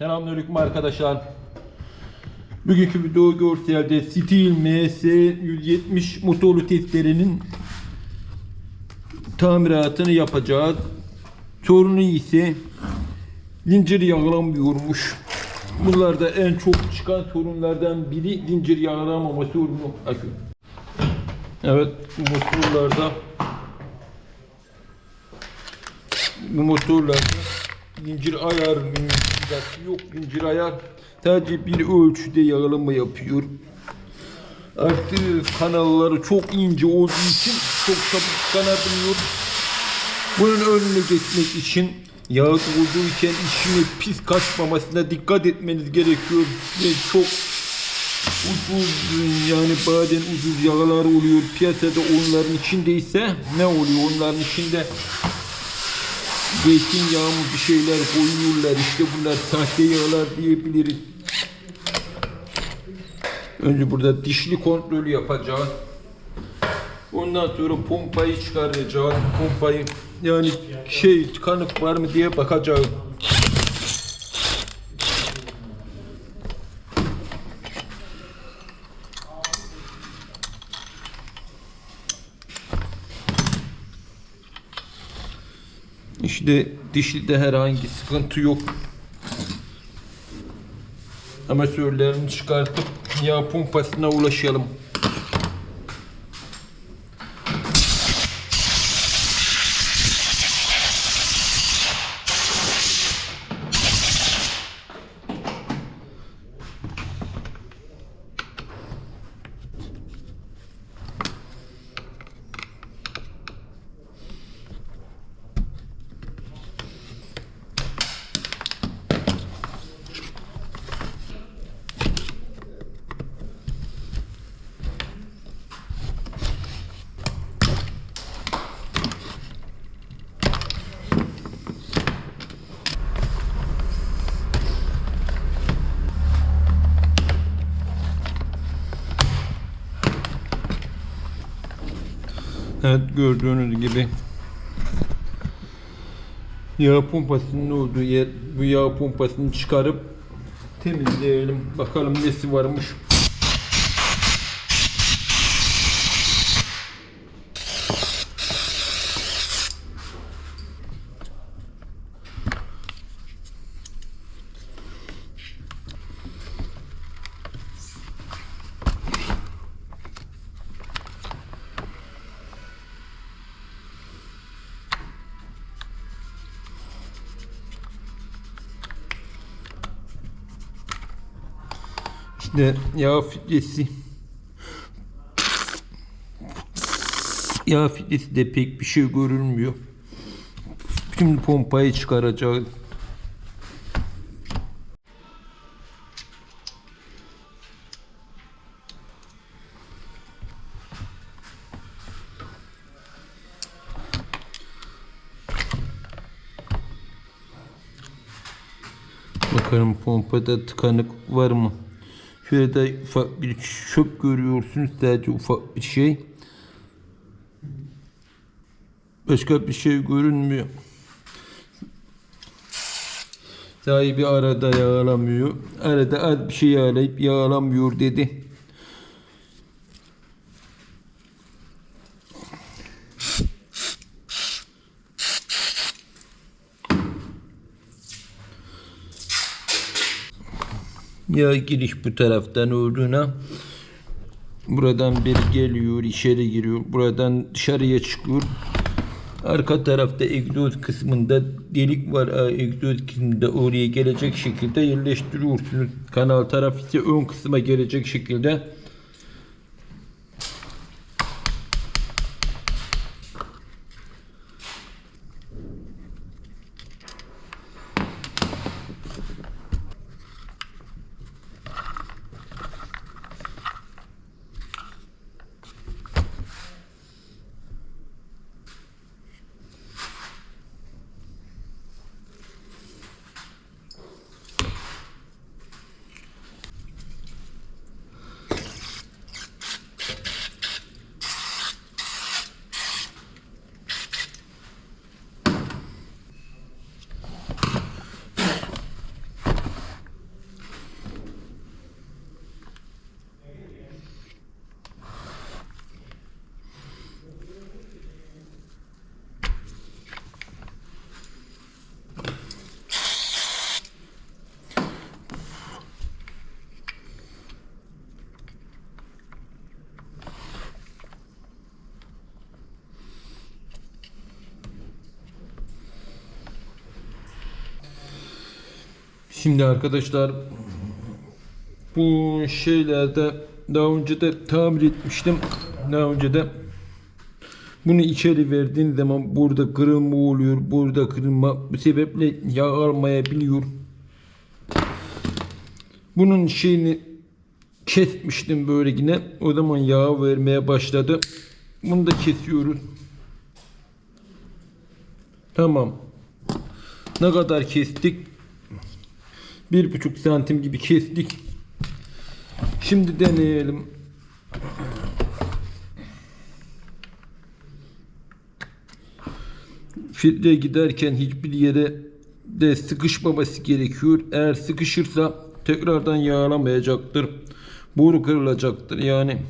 Selamünaleyküm arkadaşlar. Bugünkü video görselde Steel MS170 motorlu testerenin tamiratını yapacağız. Sorunu ise zincir yağlanmıyormuş. Bunlarda en çok çıkan sorunlardan biri zincir yağlanmama sorunu. Evet bu motorlarda bu motorlarda zincir ayar mümkünatı yok. Zincir ayar sadece bir ölçüde yağlama yapıyor. Artık kanalları çok ince olduğu için çok çabuk kanadılıyor. Bunun önüne geçmek için yağ olduğuyken işine pis kaçmamasına dikkat etmeniz gerekiyor. Ve çok ucuz yani bazen ucuz yağlar oluyor piyasada onların içindeyse ne oluyor onların içinde zeytinyağı mı bir şeyler koyuyorlar işte bunlar sahte yağlar diyebiliriz. Önce burada dişli kontrolü yapacağız. Ondan sonra pompayı çıkaracağız. Pompayı yani şey kanık var mı diye bakacağız. İşte dişlide herhangi sıkıntı yok. Amatörlerini çıkartıp yağ pompasına ulaşalım. Evet gördüğünüz gibi yağ pompasının olduğu yer bu yağ pompasını çıkarıp temizleyelim. Bakalım nesi varmış. İşte yağ filtresi. Yağ filtresi de pek bir şey görünmüyor. Şimdi pompayı çıkaracağız. Bakalım pompada tıkanık var mı? Şöyle de ufak bir çöp görüyorsunuz. Sadece ufak bir şey. Başka bir şey görünmüyor. Sahibi arada yağlamıyor. Arada az bir şey yağlayıp yağlamıyor dedi. Ya giriş bu taraftan olduğuna buradan bir geliyor içeri giriyor. Buradan dışarıya çıkıyor. Arka tarafta egzoz kısmında delik var. Egzoz kısmında oraya gelecek şekilde yerleştiriyorsunuz. Kanal taraf ise ön kısma gelecek şekilde Şimdi arkadaşlar bu şeylerde daha önce de tamir etmiştim. Daha önce de bunu içeri verdiğin zaman burada kırılma oluyor. Burada kırılma. Bu sebeple yağ almayabiliyor. Bunun şeyini kesmiştim böyle yine. O zaman yağ vermeye başladı. Bunu da kesiyoruz. Tamam. Ne kadar kestik? Bir buçuk santim gibi kestik. Şimdi deneyelim. Filtre giderken hiçbir yere de sıkışmaması gerekiyor. Eğer sıkışırsa tekrardan yağlamayacaktır. Boru kırılacaktır yani.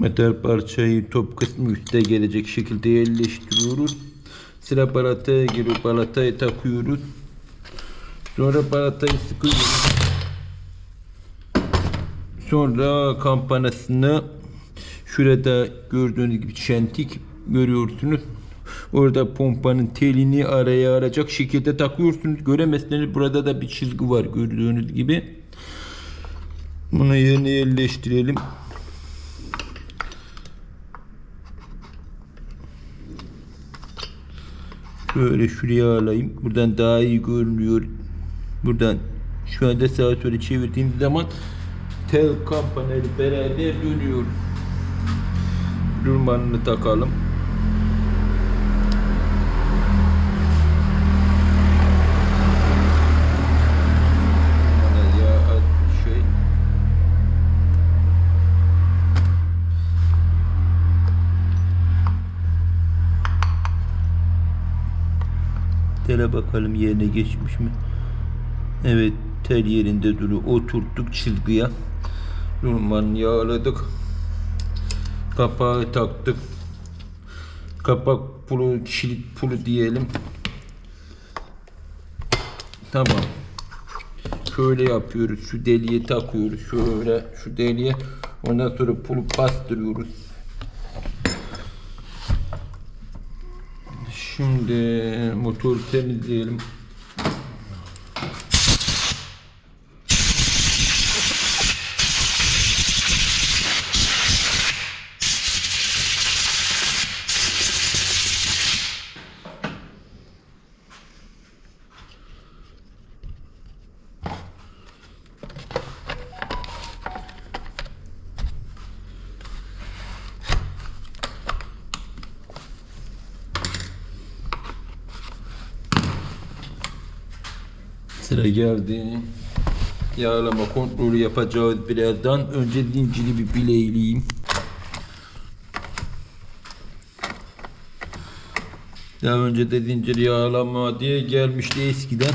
Metal parçayı top kısmı üstte gelecek şekilde yerleştiriyoruz. Sıra balataya giriyor. Balatayı takıyoruz. Sonra balatayı sıkıyoruz. Sonra kampanasını şurada gördüğünüz gibi çentik görüyorsunuz. Orada pompanın telini araya arayacak şekilde takıyorsunuz. Göremezseniz burada da bir çizgi var gördüğünüz gibi. Bunu yerine yerleştirelim. Şöyle şuraya alayım. Buradan daha iyi görünüyor. Buradan şu anda sağa sola çevirdiğim zaman tel kampaneli beraber dönüyor. Durmanını takalım. Bana ya şey Tele bakalım yerine geçmiş mi? Evet tel yerinde duruyor. Oturttuk çizgiye. Durman yağladık. Kapağı taktık. Kapak pulu, kilit pulu diyelim. Tamam. Şöyle yapıyoruz. Şu deliğe takıyoruz. Şöyle şu deliğe. Ondan sonra pulu bastırıyoruz. Şimdi motoru temizleyelim. Sıra geldi. Yağlama kontrolü yapacağız birazdan. Önce zinciri bir bileyleyeyim. Daha önce de zincir yağlama diye gelmişti eskiden.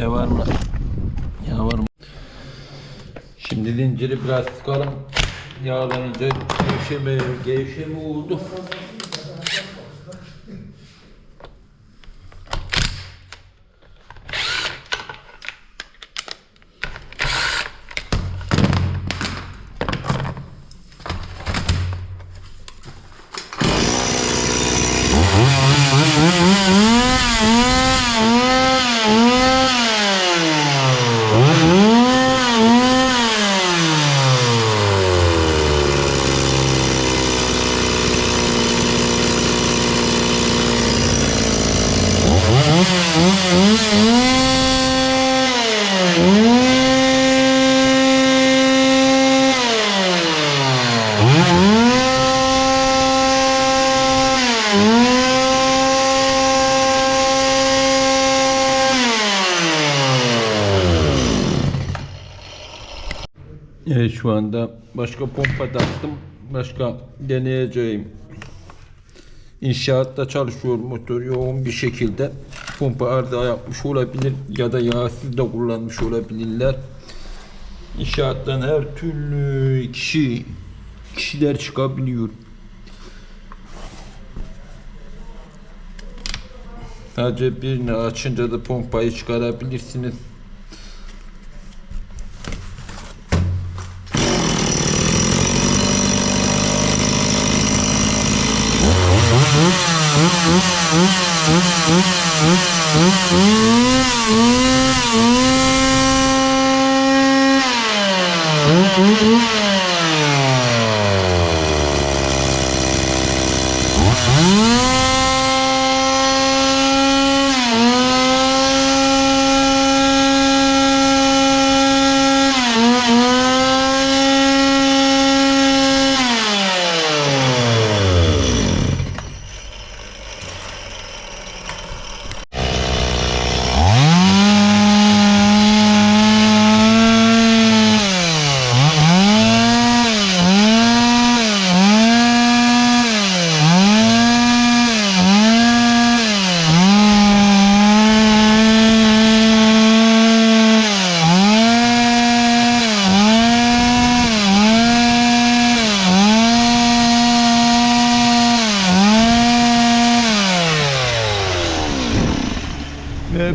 Şey var mı? Ya var mı? Biraz sıkalım. Yağlayınca gevşeme, gevşeme oldu. Evet şu anda başka pompa taktım. Başka deneyeceğim. İnşaatta çalışıyor motor yoğun bir şekilde. Pompa arıza yapmış olabilir ya da yağsız da kullanmış olabilirler. İnşaattan her türlü kişi kişiler çıkabiliyor. Sadece birini açınca da pompayı çıkarabilirsiniz. Mm-hmm.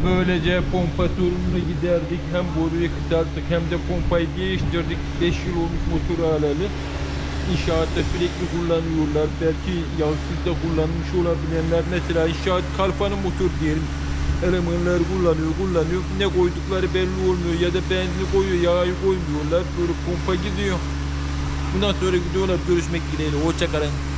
Böylece pompa sorununu giderdik. Hem boruyu kısalttık hem de pompayı değiştirdik. 5 yıl olmuş motor alalı. İnşaatta sürekli kullanıyorlar. Belki yağsız da kullanmış olabilenler. Mesela inşaat kalfanı motor diyelim. Elemanlar kullanıyor, kullanıyor. Ne koydukları belli olmuyor. Ya da benzin koyuyor, yağı koymuyorlar. Böyle pompa gidiyor. Bundan sonra gidiyorlar görüşmek dileğiyle. Hoşçakalın.